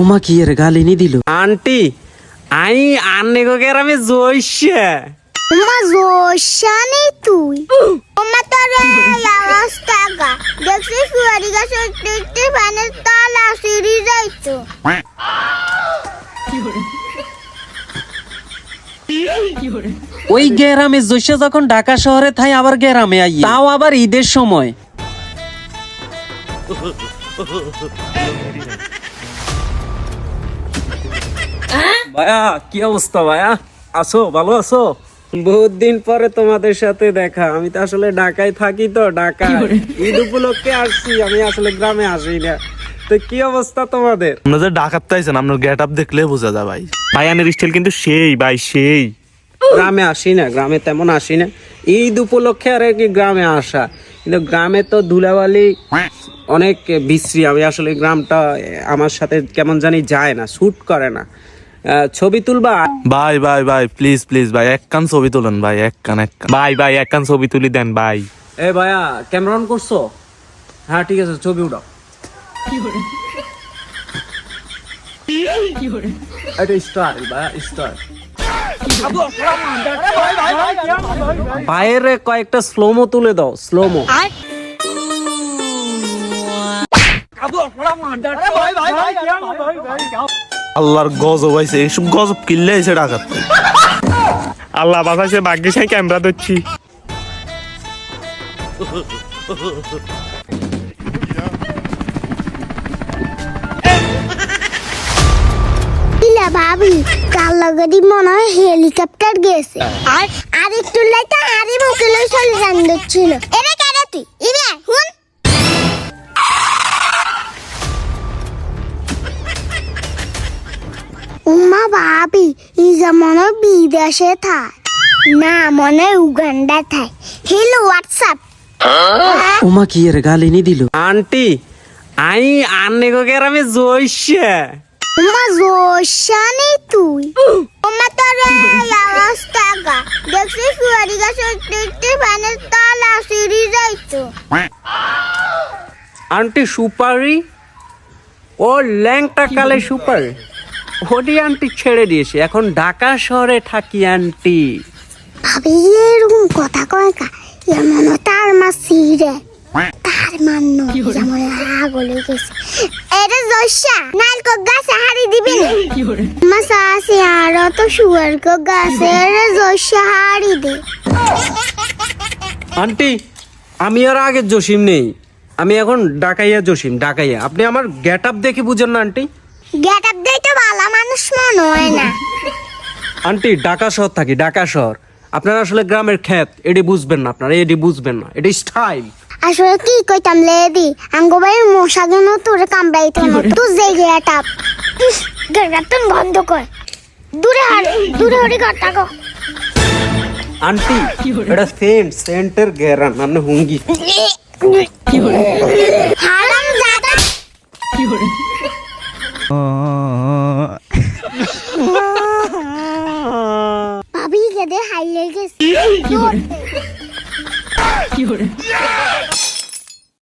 ওমা কি এর গালি নি দিল। আন্টি আই আন্নে গো গ্রামে জইছে মা জোশানি তুই। তোর গাছ ফ্যানের তলা সিঁড়ি যাইতো। ওই গ্রামে জৈসা যখন ঢাকা শহরে থাই আবার গ্রামে আই তাও আবার ঈদের সময়। ভাইয়া কি অবস্থা ভাইয়া? আছো? ভালো আছো? বহুত দিন পরে তোমাদের সাথে দেখা। আমি তো আসলে ঢাকায় থাকি তো ঢাকা ঈদ উপলক্ষে আসছি আমি আসলে গ্রামে আসি না। তো কি অবস্থা তোমাদের? আমরা যে ডাকাত তাইছেন আপনার গেট আপ দেখলে বোঝা যায় ভাই। ভাইয়ানের স্টাইল কিন্তু সেই ভাই সেই। গ্রামে আসি না গ্রামে তেমন আসি না। ঈদ উপলক্ষে আর কি গ্রামে আসা। কিন্তু গ্রামে তো ধুলাবালি অনেক বিশ্রী। আমি আসলে গ্রামটা আমার সাথে কেমন জানি যায় না শ্যুট করে না। ছবি তুলবা? ভাই ভাই ভাই প্লিজ প্লিজ ভাই এক কান ছবি তুলেন ভাই এক কান এক কান। ভাই ভাই এক কান ছবি তুলি দেন ভাই। এ ভাইয়া ক্যামেরা অন করছ? হ্যাঁ ঠিক আছে ছবি উঠাও। এটা স্টার ভাইয়া স্টার বাইরে কয়েকটা স্লোমো তুলে দাও স্লোমো আল্লাহর গজব হয়েছে এইসব গজব কিনলে এসে ডাকাত। আল্লাহ বাসাইছে বাকি সেই ক্যামেরা দিচ্ছি ভাবি। লগদি মনে হয় হেলিকপ্টার গেছে। আর আর একটু লাইটা আরে মুখে লই চলে যান ছিল এরে কারে তুই? ইরে হুন উমা ভাবি ইজা মনে বিদেশে থায় না মনে উগান্ডা থায় হ্যালো হোয়াটসঅ্যাপ ওমা কি এর গালি নি দিল আন্টি আই আন্নে গো গ্রামে জইছে। উমা জোশানি তুই উমা তোর এই অবস্থা গা দেখছিস ফুয়ারি গাছ দেখতে ফ্যানের তলা সিঁড়ি যাইতো আন্টি সুপারি ও ল্যাংটা কালে সুপার। ওটি আন্টি ছেড়ে দিয়েছে। এখন ঢাকা শহরে থাকি আন্টি। ভাবি এরকম কথা কয় কা? এমন তার মা সিঁড়ে তার মান্য যেমন আগলে গেছে। এটা জশা নালকো গাছে হারি দিবি মাসা আছে আর তো শুয়ার কো গাছে এটা জশা হারি দে। আন্টি আমি আর আগে জসিম নেই। আমি এখন ডাকাইয়া জসিম ডাকাইয়া। আপনি আমার গেট আপ দেখে বুঝেন না আন্টি। গেট আপ দেই তো ভালো মানুষ মনে হয় না। আন্টি ঢাকা শহর থাকি ঢাকা শহর। আপনারা আসলে গ্রামের ক্ষেত এটি বুঝবেন না আপনারা এটি বুঝবেন না এটি স্টাইল। আসলে কি কইতাম লেদি আঙ্গো ভাই মশা গেন তোরে কামড়াইতো না তুই যে গেট আপ গেটাতন বন্ধ কর। দূরে হার দূরে হরি কর তাকো আন্টি এটা সেন্ট সেন্টের গেরান মানে হুঙ্গি। ভাবি কেঁদে হাই লেগেছে কি করে?